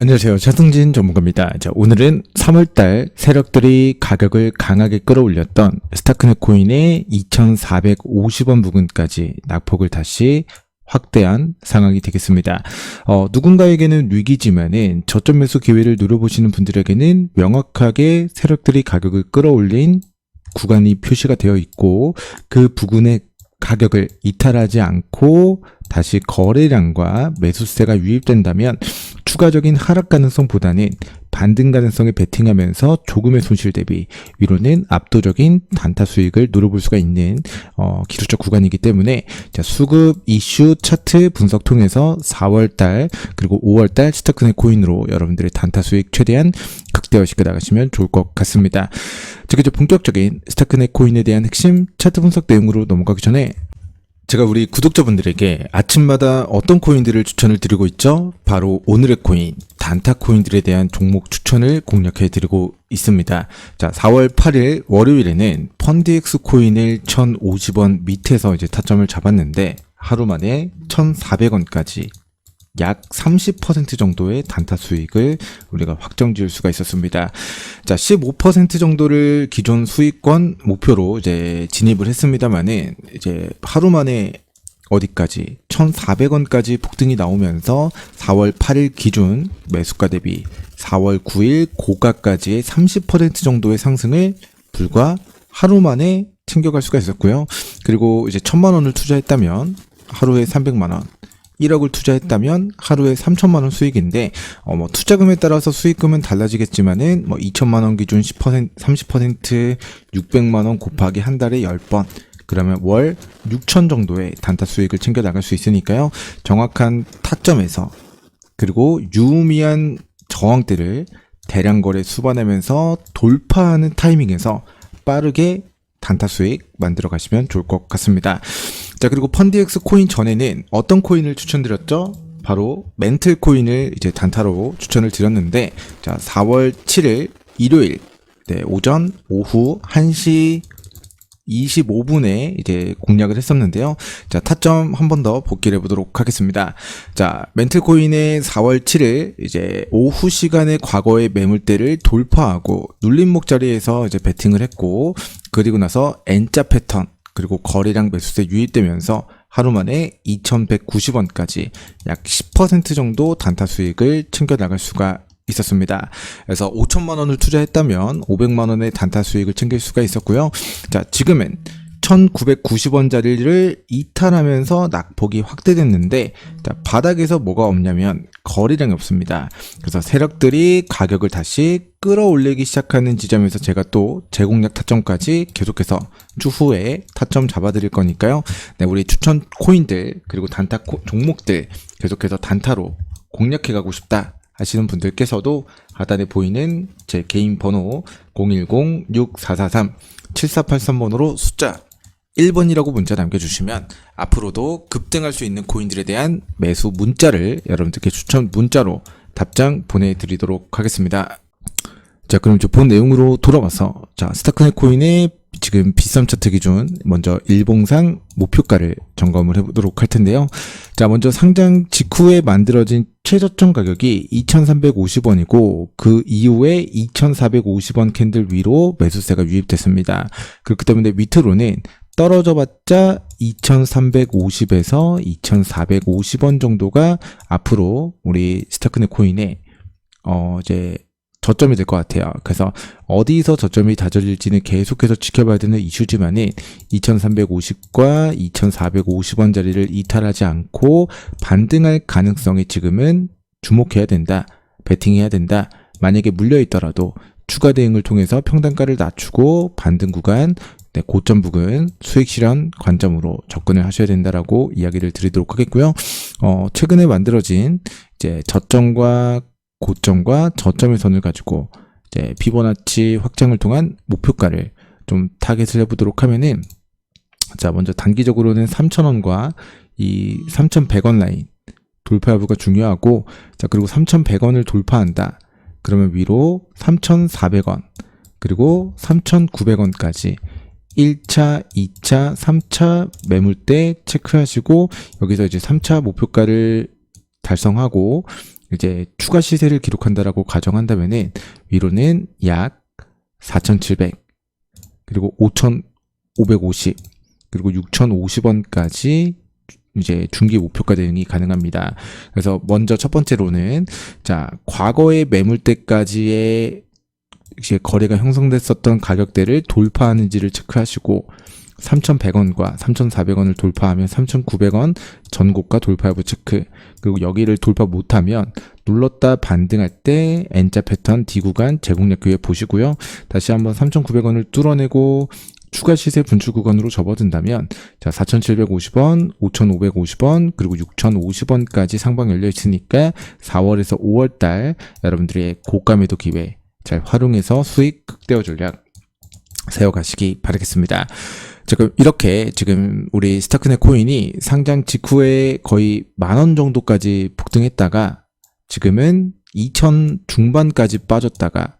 안녕하세요. 차승진 전문가입니다. 자, 오늘은 3월달 세력들이 가격을 강하게 끌어올렸던 스타크넷 코인의 2,450원 부근까지 낙폭을 다시 확대한 상황이 되겠습니다. 어, 누군가에게는 위기지만은 저점 매수 기회를 누려보시는 분들에게는 명확하게 세력들이 가격을 끌어올린 구간이 표시가 되어 있고 그 부근의 가격을 이탈하지 않고 다시 거래량과 매수세가 유입된다면 추가적인 하락 가능성보다는 반등 가능성에 베팅하면서 조금의 손실 대비 위로는 압도적인 단타 수익을 누려볼 수가 있는 어, 기술적 구간이기 때문에 자, 수급 이슈 차트 분석 통해서 4월달 그리고 5월달 스타크넷 코인으로 여러분들의 단타 수익 최대한 극대화시켜 나가시면 좋을 것 같습니다. 자, 이제 본격적인 스타크넷 코인에 대한 핵심 차트 분석 내용으로 넘어가기 전에 제가 우리 구독자분들에게 아침마다 어떤 코인들을 추천을 드리고 있죠? 바로 오늘의 코인, 단타 코인들에 대한 종목 추천을 공략해 드리고 있습니다. 자, 4월 8일 월요일에는 펀디엑스 코인을 1,050원 밑에서 이제 타점을 잡았는데 하루 만에 1,400원까지 약 30% 정도의 단타 수익을 우리가 확정 지을 수가 있었습니다. 자, 15% 정도를 기존 수익권 목표로 이제 진입을 했습니다만은 이제 하루 만에 어디까지 1,400원까지 폭등이 나오면서 4월 8일 기준 매수가 대비 4월 9일 고가까지의 30% 정도의 상승을 불과 하루 만에 챙겨갈 수가 있었고요. 그리고 이제 1,000만 원을 투자했다면 하루에 300만 원, 1억을 투자했다면 하루에 3천만 원 수익인데 어 뭐 투자금에 따라서 수익금은 달라지겠지만은 뭐 2천만 원 기준 10% 30% 600만 원 곱하기 한 달에 10번 그러면 월 6천 정도의 단타 수익을 챙겨 나갈 수 있으니까요. 정확한 타점에서 그리고 유의미한 저항대를 대량 거래 수반하면서 돌파하는 타이밍에서 빠르게 단타 수익 만들어 가시면 좋을 것 같습니다. 자, 그리고 펀디엑스 코인 전에는 어떤 코인을 추천드렸죠? 바로 멘틀 코인을 이제 단타로 추천을 드렸는데, 자, 4월 7일 일요일, 네, 오전, 오후 1시 25분에 이제 공략을 했었는데요. 자, 타점 한 번 더 복귀를 해보도록 하겠습니다. 자, 멘틀코인의 4월 7일 이제 오후 시간에 과거의 매물대를 돌파하고 눌림목 자리에서 이제 베팅을 했고, 그리고 나서 N자 패턴, 그리고 거래량 매수세 유입되면서 하루 만에 2,190원까지 약 10% 정도 단타 수익을 챙겨 나갈 수가 있었습니다. 그래서 5천만 원을 투자했다면 500만 원의 단타 수익을 챙길 수가 있었고요. 자, 지금은 1990원짜리를 이탈하면서 낙폭이 확대됐는데 자, 바닥에서 뭐가 없냐면 거래량이 없습니다. 그래서 세력들이 가격을 다시 끌어올리기 시작하는 지점에서 제가 또 재공략 타점까지 계속해서 추후에 타점 잡아드릴 거니까요. 네, 우리 추천 코인들 그리고 단타 코, 종목들 계속해서 단타로 공략해가고 싶다. 하시는 분들께서도 하단에 보이는 제 개인 번호 010-6443-7483번으로 숫자 1번이라고 문자 남겨주시면 앞으로도 급등할 수 있는 코인들에 대한 매수 문자를 여러분들께 추천 문자로 답장 보내드리도록 하겠습니다. 자, 그럼 이제 본 내용으로 돌아와서 자, 스타크넷 코인의 지금 비썸 차트 기준 먼저 일봉상 목표가를 점검을 해보도록 할 텐데요. 자, 먼저 상장 직후에 만들어진 최저점 가격이 2,350원이고 그 이후에 2,450원 캔들 위로 매수세가 유입됐습니다. 그렇기 때문에 밑으로는 떨어져 봤자 2,350에서 2,450원 정도가 앞으로 우리 스타크넷 코인의 어 이제 저점이 될 것 같아요. 그래서 어디서 저점이 다져질지는 계속해서 지켜봐야 되는 이슈지만은 2350과 2450원 자리를 이탈하지 않고 반등할 가능성이 지금은 주목해야 된다. 베팅해야 된다. 만약에 물려 있더라도 추가 대응을 통해서 평단가를 낮추고 반등 구간 네, 고점 부근 수익 실현 관점으로 접근을 하셔야 된다라고 이야기를 드리도록 하겠고요. 어, 최근에 만들어진 이제 저점과 고점과 저점의 선을 가지고 이제 피보나치 확장을 통한 목표가를 좀 타겟을 해보도록 하면은 자 먼저 단기적으로는 3,000원과 이 3,100원 라인 돌파 여부가 중요하고 자 그리고 3,100원을 돌파한다 그러면 위로 3,400원 그리고 3,900원까지 1차, 2차, 3차 매물대 체크하시고 여기서 이제 3차 목표가를 달성하고 이제 추가 시세를 기록한다라고 가정한다면은 위로는 약 4,700 그리고 5,550 그리고 6,050원까지 이제 중기 목표가 대응이 가능합니다. 그래서 먼저 첫 번째로는 자 과거의 매물대까지의 이제 거래가 형성됐었던 가격대를 돌파하는지를 체크하시고 3,100원과 3,400원을 돌파하면 3,900원 전고가 돌파 여부 체크. 그리고 여기를 돌파 못하면 눌렀다 반등할 때 N자 패턴 D 구간 제공력 기회 보시고요. 다시 한번 3,900원을 뚫어내고 추가 시세 분출 구간으로 접어든다면 자 4,750원, 5,550원 그리고 6,050원까지 상방 열려 있으니까 4월에서 5월 달 여러분들의 고가 매도 기회 잘 활용해서 수익 극대화 전략 세워가시기 바라겠습니다. 지금 이렇게 지금 우리 스타크넷 코인이 상장 직후에 거의 만 원 정도까지 폭등했다가 지금은 2천 중반까지 빠졌다가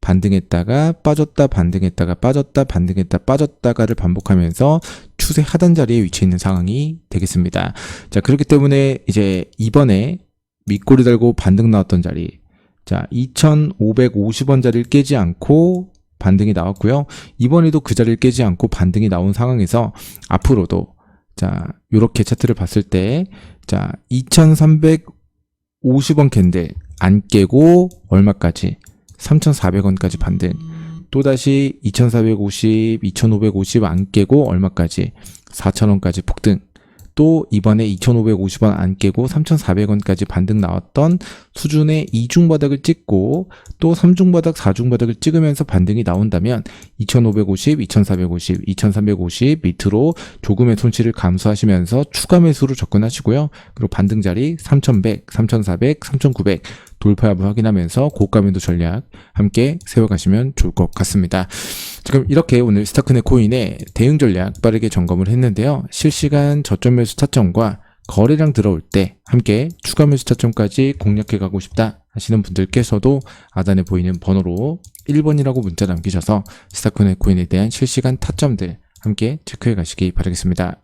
반등했다가 빠졌다 반등했다가 빠졌다 반등했다 빠졌다가를 반복하면서 추세 하단 자리에 위치해 있는 상황이 되겠습니다. 자 그렇기 때문에 이제 이번에 밑꼬리 달고 반등 나왔던 자리 자 2,550원 자리를 깨지 않고 반등이 나왔고요. 이번에도 그 자리를 깨지 않고 반등이 나온 상황에서 앞으로도 자 요렇게 차트를 봤을 때 자 2,350원 캔들 안 깨고 얼마까지? 3,400원까지 반등. 또다시 2,450, 2,550 안 깨고 얼마까지? 4,000원까지 폭등 또 이번에 2,550원 안 깨고 3,400원까지 반등 나왔던 수준의 이중 바닥을 찍고 또 3중 바닥, 4중 바닥을 찍으면서 반등이 나온다면 2,550, 2,450, 2,350 밑으로 조금의 손실을 감수하시면서 추가 매수로 접근하시고요. 그리고 반등 자리 3,100, 3,400, 3,900 돌파 여부 확인하면서 고가 매도 전략 함께 세워가시면 좋을 것 같습니다. 지금 이렇게 오늘 스타크넷 코인의 대응 전략 빠르게 점검을 했는데요. 실시간 저점 매수 타점과 거래량 들어올 때 함께 추가 매수 타점까지 공략해 가고 싶다 하시는 분들께서도 아단에 보이는 번호로 1번이라고 문자 남기셔서 스타크넷 코인에 대한 실시간 타점들 함께 체크해 가시기 바라겠습니다.